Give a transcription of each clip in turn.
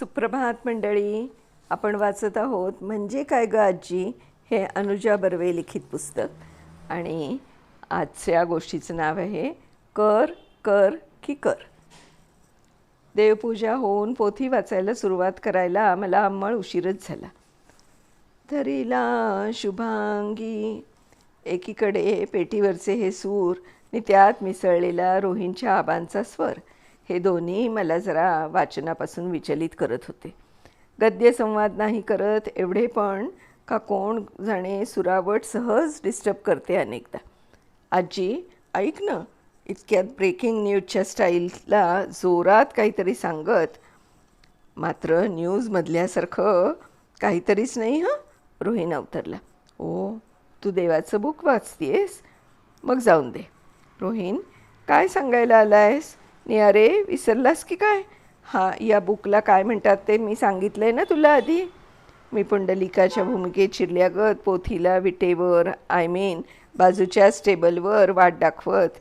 सुप्रभात मंडळी आपण वाचत आहोत म्हणजे काय ग आजी? हे अनुजा बर्वे लिखित पुस्तक. आणि आजच्या गोष्टीचं नाव आहे कर कर की कर. देवपूजा होऊन पोथी वाचायला सुरुवात करायला मला अंमळ उशीरच झाला. धरीला शुभांगी एकीकडे पेटीवरचे हे सूर आणि त्यात मिसळलेला रोहींच्या आबांचा स्वर. हे दोन्ही मला जरा वाचनापासून विचलित करत होते. गद्य संवाद नाही करत एवढे पण का कोण जाणे सुरावट सहज डिस्टर्ब करते अनेकदा. आजी ऐक ना इतक्यात ब्रेकिंग न्यूजच्या स्टाईलला जोरात काहीतरी सांगत मात्र न्यूजमधल्यासारखं काहीतरीच नाही हं? रोहिण अवतरला ओ तू देवाचं बुक वाचतेस? मग जाऊन दे. रोहिण काय सांगायला आलायस? नि अरे विसरलास की काय? हां या बुकला काय म्हणतात ते मी सांगितलं आहे ना तुला आधी? मी पुंडलिकाच्या भूमिकेत चिरल्यागत पोथीला विटेवर आय मीन बाजूच्याच टेबलवर वाट दाखवत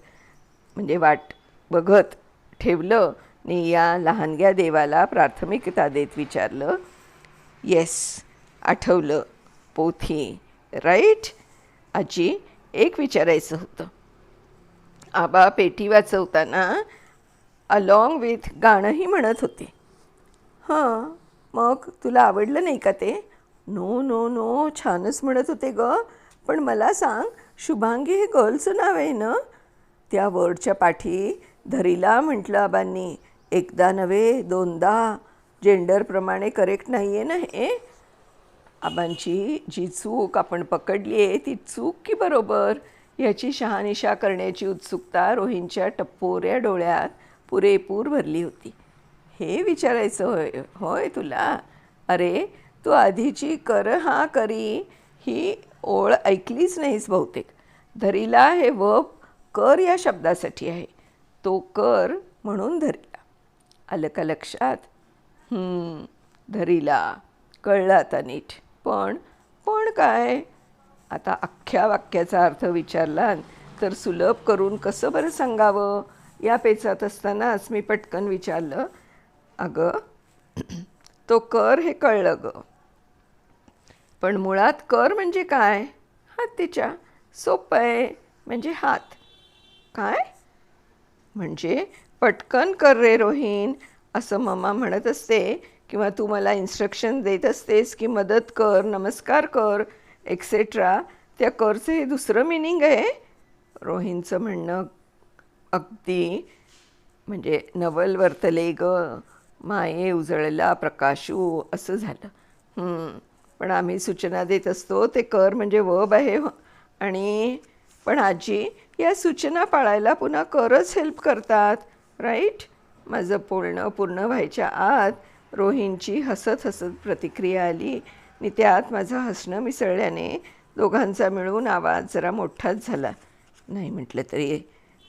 म्हणजे वाट बघत ठेवलं आणि या लहानग्या देवाला प्राथमिकता देत विचारलं येस आठवलं पोथी राईट आजी एक विचारायचं होतं. आबा पेटी वाचवताना अलॉंग विथ गाणंही म्हणत होते. हां मग तुला आवडलं नाही का ते? नो नो नो छानच म्हणत होते ग. पण मला सांग शुभांगी हे गर्लचं नाव आहे ना? त्या वर्डच्या पाठी धरीला म्हटलं आबांनी एकदा नव्हे दोनदा. जेंडरप्रमाणे करेक्ट नाही आहे ना हे? आबांची जी चूक आपण पकडली आहे ती चूक की बरोबर? याची शहानिशा करण्याची उत्सुकता रोहींच्या टप्पोऱ्या डोळ्यात पुरेपूर भरली होती. हे विचारायचं होय होय तुला? अरे तू आधीची कर हा करी ही ओळ ऐकलीच नाहीस बहुतेक. धरीला हे व कर या शब्दासाठी आहे. तो कर म्हणून धरीला. आलं का लक्षात? धरीला. कळला आता नीट. पण पण काय? आता अख्ख्या वाक्याचा अर्थ विचारला तर सुलभ करून कसं बरं सांगावं? या पेचात असतानाच मी पटकन विचारलं अगं तो कर हे कळलं गं. पण मुळात कर म्हणजे काय? हत्तीच्या सोपं आहे. म्हणजे हात. काय? म्हणजे पटकन कर रे रोहीन. असं मम्मा म्हणत असते किंवा तू मला इन्स्ट्रक्शन देत असतेस की मदत कर नमस्कार कर एक्सेट्रा त्या करचं हे दुसरं मिनिंग आहे. रोहिणचं म्हणणं अगदी म्हणजे नवल वर्तले ग माये उजळला प्रकाशू असं झालं. पण आम्ही सूचना देत असतो ते कर म्हणजे वब आहे हो. आणि पण आजी या सूचना पाळायला पुन्हा करच हेल्प करतात राईट माझं बोलणं पूर्ण व्हायच्या आत रोहींची हसत हसत प्रतिक्रिया आली. आणि त्यात माझं हसणं मिसळल्याने दोघांचा मिळून आवाज जरा मोठाच झाला. नाही म्हटलं तरी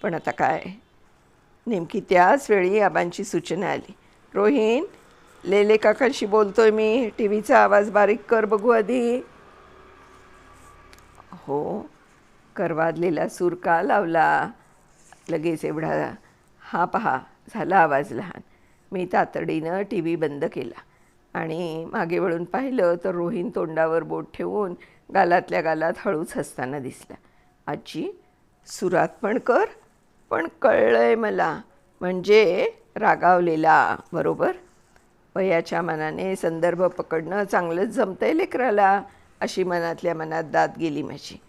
पण आता काय? नेमकी त्याच वेळी आबांची सूचना आली. रोहिन लेले काकांशी बोलतोय मी. टी व्हीचा आवाज बारीक कर बघू आधी. हो करवादलेला सूर का लावला? लगेच एवढा हा पहा झाला आवाज लहान. मी तातडीनं टी व्ही बंद केला आणि मागे वळून पाहिलं तर रोहीन तोंडावर बोट ठेवून गालातल्या गालात हळूच हसताना दिसला. आजी सुरात पण कर. पण कळलंय मला. म्हणजे रागावलेला बरोबर? वयाच्या मनाने संदर्भ पकडणं चांगलंच जमतंय लेकराला अशी मनातल्या मनात दाद गेली माझी.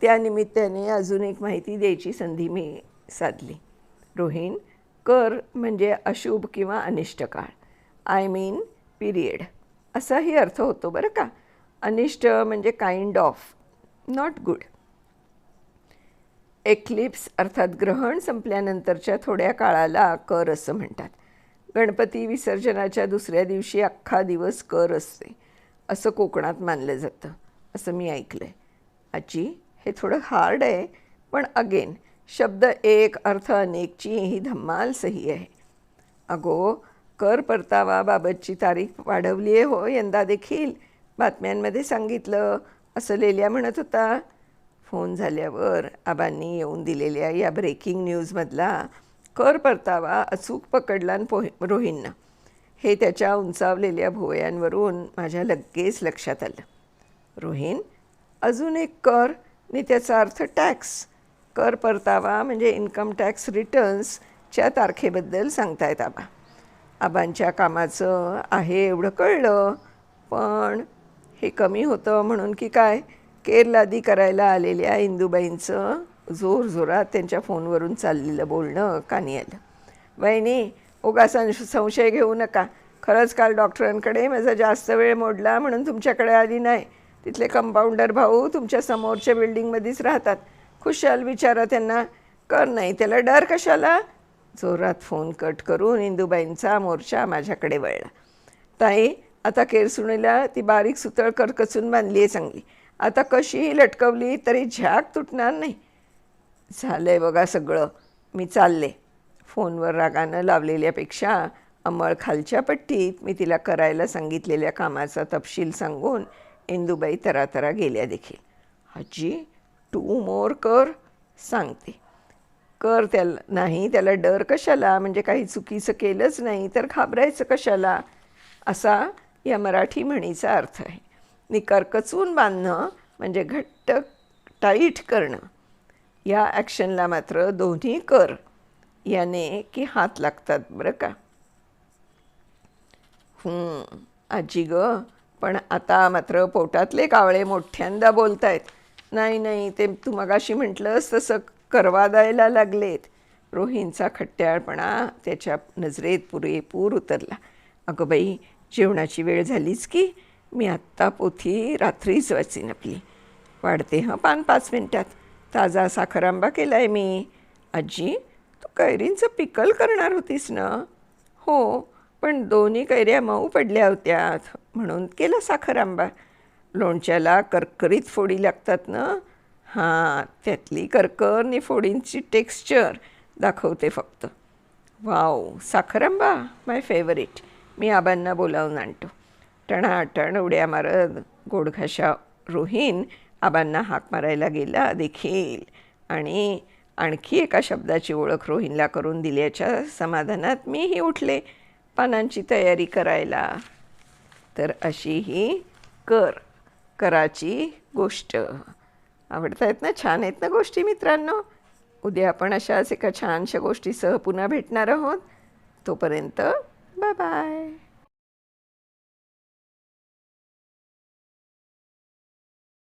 त्यानिमित्ताने अजून एक माहिती द्यायची संधी मी साधली. रोहिण कर म्हणजे अशुभ किंवा अनिष्ट काळ. आय मीन पिरियड असाही अर्थ होतो बरं का? अनिष्ट म्हणजे kind of not good eclipse अर्थात ग्रहण संपल्यानंतरच्या थोड्या काळाला कर असं म्हणतात. गणपती विसर्जनाच्या दुसऱ्या दिवशी अख्खा दिवस कर असते असं कोकणात मानलं जातं असं मी ऐकलं आहे आजी हे थोडं हार्ड आहे पण अगेन शब्द एक अर्थ अनेकची ही धम्माल सही आहे. अगो कर परतावाबाबतची तारीख वाढवली आहे हो यंदा देखील. बातम्यांमध्ये सांगितलं असं लेल्या म्हणत होता. फोन झाल्यावर आबांनी येऊन दिलेल्या या ब्रेकिंग न्यूजमधला कर परतावा अचूक पकडला आणि पोहे रोहींना हे त्याच्या उंचावलेल्या भुवयांवरून माझ्या लगेच लक्षात आलं. रोहिण अजून एक कर आणि त्याचा अर्थ टॅक्स कर परतावा म्हणजे इन्कम टॅक्स रिटर्न्सच्या तारखेबद्दल सांगतायत आबा. आबांच्या कामाचं आहे एवढं कळलं पण हे कमी होतं म्हणून की काय? केरलादी करायला आलेल्या इंदूबाईंचं. जोरजोरात त्यांच्या फोनवरून चाललेलं बोलणं कानी आलं. वहिनी उगा संश संशय घेऊ नका. खरंच काल डॉक्टरांकडे माझा जास्त वेळ मोडला म्हणून तुमच्याकडे आली नाही. तिथले कंपाऊंडर भाऊ तुमच्या समोरच्या बिल्डिंगमध्येच राहतात. खुशाल विचारा त्यांना. कर नाही त्याला डर कशाला? जोरात फोन कट करून इंदूबाईंचा मोर्चा माझ्याकडे वळला. ताई आता केरसुणीला ती बारीक सुतळ करकचून बांधली आहे चांगली. आता कशीही लटकवली तरी झ्याक तुटणार नाही. झालं आहे बघा सगळं. मी चालले. फोनवर रागानं लावलेल्यापेक्षा अंमळ खालच्या पट्टीत मी तिला करायला सांगितलेल्या कामाचा तपशील सांगून इंदुबाई तरातरा गेल्या देखील. आजी टू मोर कर सांगते. कर त्याला नाही त्याला डर कशाला? म्हणजे काही चुकीचं केलंच नाही तर घाबरायचं कशाला? असा या मराठी म्हणीचा अर्थ आहे. निकार करकचून बांधणं म्हणजे घट्ट टाईट करणं या ॲक्शनला मात्र दोन्ही कर याने की हात लागतात बरं का. आजी ग पण आता मात्र पोटातले कावळे मोठ्यांदा बोलतायत. नाही नाही ते तू मगाशी म्हटलंस तसं करवा द्यायला लागलेत. रोहींचा खट्ट्याळपणा त्याच्या नजरेत पुरेपूर उतरला. अगं बाई जेवणाची वेळ झालीच की? मी आत्ता पोथी रात्रीच वाचीन आपली. वाढते हं पान पाच मिनटात. ताजा साखरांबा केला आहे मी. आजी तू कैरींचं पिकल करणार होतीस ना? हो पण दोन्ही कैऱ्या मऊ पडल्या होत्या म्हणून केला साखर आंबा लोणच्याला करकरीत फोडी लागतात ना? हां त्यातली करकर आणि फोडींची टेक्स्चर दाखवते फक्त. वाव साखर आंबा माय फेवरेट. मी आबांना बोलावून आणतो. टणाटण उड्या मारत गोडघाशा रोहीन आबांना हाक मारायला गेला देखील. आणि आणखी एका शब्दाची ओळख रोहिनला करून दिल्याच्या समाधानात मीही उठले पानांची तयारी करायला. तर अशी ही कर कराची गोष्ट. आवडत आहेत ना? छान आहेत ना गोष्टी मित्रांनो? उद्या आपण अशाच एका छानशा गोष्टीसह पुन्हा भेटणार आहोत. तोपर्यंत बाय बाय.